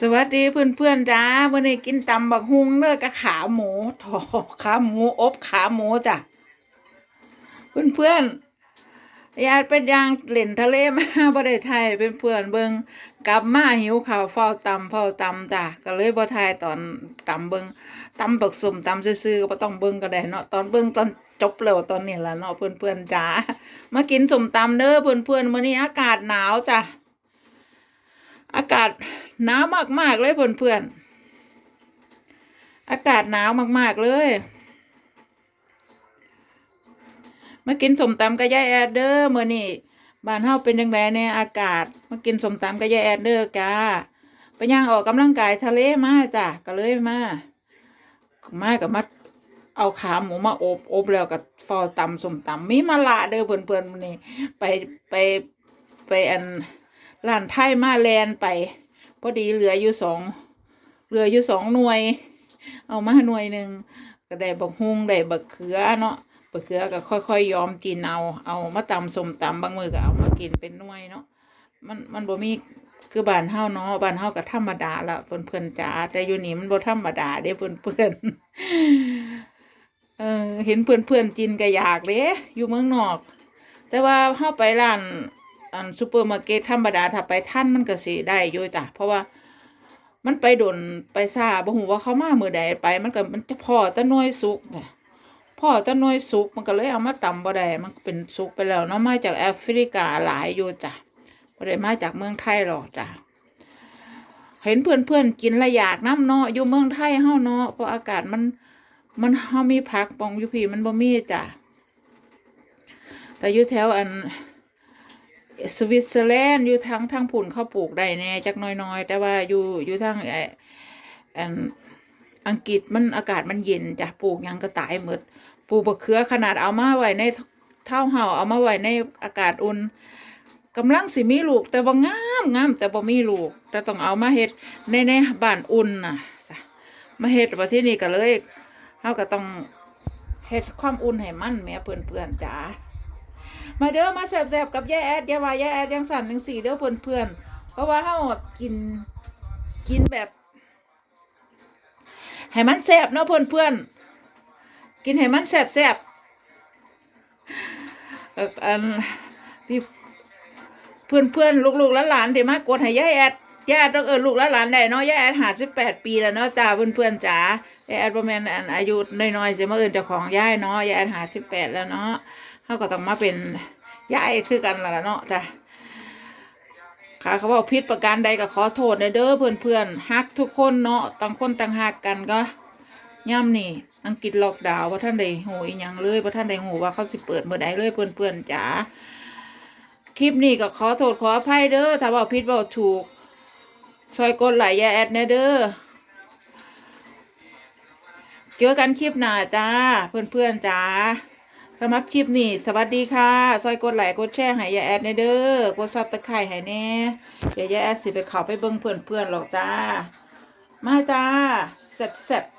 สวัสดีเพื่อนเพื่อนๆจ้าวันนี้กินตำบักฮุงเนื้อกับขาหมูถอขาหมูอบขาหมูจ้ะเพื่อนเพื่อนๆญาติเป็นยางเล่นทะเลมาบ่ได้ไทยเป็นเพื่อนเบิงกลับมาหิวข้าวเฝ้าตำเฝ้าตำจ้ะก็เลยบ่ทยตอนตำเบิงตำบักสมตำซื่อๆก็ต้องเบิงก็ได้เนาะตอนเบิงตอนจบแล้วตอนนี้ละเนาะเพื่อนเพื่อนๆจ้ามากินสมตำเด้อเพื่อนเพื่อนๆมื้อนี้อากาศหนาวจ้ะ อากาศหนาวมากๆเลยเพื่อนๆอากาศหนาวมากๆเลยมากินสมตำกับยายแอดเดอร์เมื่อนี่บ้านเฮาเป็นยังไงในอากาศมากินสมตำกับยายแอดเดอร์กาไปย่างออกกำลังกายทะเลมาจ้ะก็เลยมามากับมาเอาขาหมูมาอบอบแล้วกับฟอตำสมตำมีมาละเด้อเพื่อนๆมื้อนี้ไปไปไปอัน ร้านไทยมาแลนไปพอดีเหลืออยู่สองเหลืออยู่สองหน่วย เอามาหน่วยหนึ่งก็ได้บักฮุงได้บักเขือเนาะบักเขือก็ค่อยๆยอมกินเอาเอามาตำสมตำบางมือก็เอามากินเป็นหน่วยเนาะมันมันบ่มีคือบ้านเฮาเนาะบ้านเฮาก็ธรรมดาละเพื่อนๆจ๋าแต่อยู่นี่มันบ่ธรรมดาเด้เพื่อนๆเออเห็นเพื่อนๆกินก็อยากเด้อยู่เมืองนอก แต่ว่าเฮาไปร้าน อันซูเปอร์มาร์เก็ตธรรมดาถ้าไปท่านมันก็สิได้อยู่จ้ะเพราะว่ามันไปโดนไปซาบ่ฮู้ว่าเขามามือใดไป มันก็มันจะพอตะน้อยสุกเนี่ยพอตะน้อยสุกมันก็เลยเอามาตำบ่ได้มันเป็นสุกไปแล้วเนาะมาจากแอฟริกาหลายอยู่จ้ะบ่ได้มาจากเมืองไทยหรอกจ้ะเห็นเพื่อนๆกินละอยากน้ำเนาะอยู่เมืองไทยเฮาเนาะเพราะอากาศมันมันเฮามีผักปองอยู่พี่มันบ่มีจ้ะแต่อยู่แถวอัน สวิตเซอร์แลนด์อยู่ทางทางผุ่นเขาปลูกได้แน่จักน้อยๆ แต่ว่าอยู่อยู่ทางไออังกฤษมันอากาศมันเย็นจ้ะปลูกยังก็ตายหมดปลูกบะเขือขนาดเอามาไว้ในเท่าเห่าเอามาไว้ในอากาศอุ่นกำลังสิมีลูก แต่ว่างามงามแต่บ่มีลูก แต่ต้องเอามาเฮ็ดในในบ้านอุ่นน่ะจ้ะมาเฮ็ดว่าที่นี่ก็เลยเฮาก็ต้องเฮ็ดความอุ่นให้มันแม่เพื่อนๆจ๋า มาเด้อมาแสบๆกับยายแอดยาว่ายายแอดยังสั่นยังสี่เด้อเพื่อนๆเพราะว่าเฮากินกินแบบให้มันแสบเนาะเพื่อนๆกินให้มันแสบแสบเอ่ออันพี่เพื่อนเพื่อนลูกๆหลานๆที่มากดให้ยายแอดยายแอดต้องเออลูกหลานได้เนาะยายแอดหาสิบแปดปีแล้วเนาะจ้าเพื่อนๆจ๋ายายแอดประมาณอันอายุน้อยๆจะมาเอื่นเจ้าของยายเนาะยายแอดหาสิบแปดแล้วเนาะ เขาก็ต้องมาเป็นยายคือกันละเนาะจ้ะค่ะเขาบอกพิษประการใดก็ขอโทษในเด้อเพื่อนเพื่อนฮักทุกคนเนาะต่างคนต่างหักกันก็ย่ำนี่ อังกฤษล็อกดาวน์ว่าท่านใดหูอีหยังเลยว่าท่านใดหูว่าเขาสิเปิดเมื่อใดเลยเพื่อนเพื่อนจ๋าคลิปนี้ก็ขอโทษขออภัยเด้อถ้าบอกพิษบอกถูกซอยกดไหลยาแอดแน่เด้อเจอกันคลิปหน้าจ้าเพื่อนเพื่อนๆจ๋า สำหรับคลิปนี้ สวัสดีค่ะ ซอยกดไลค์กดแชร์ให้ยายแอดในเด้อกดซับตะไคร้ให้แน่เดี๋ยวยายแอดสิไปเข้าไปเบิ่งเพื่อนๆหรอกจ้า มาจ้าแซ่บๆ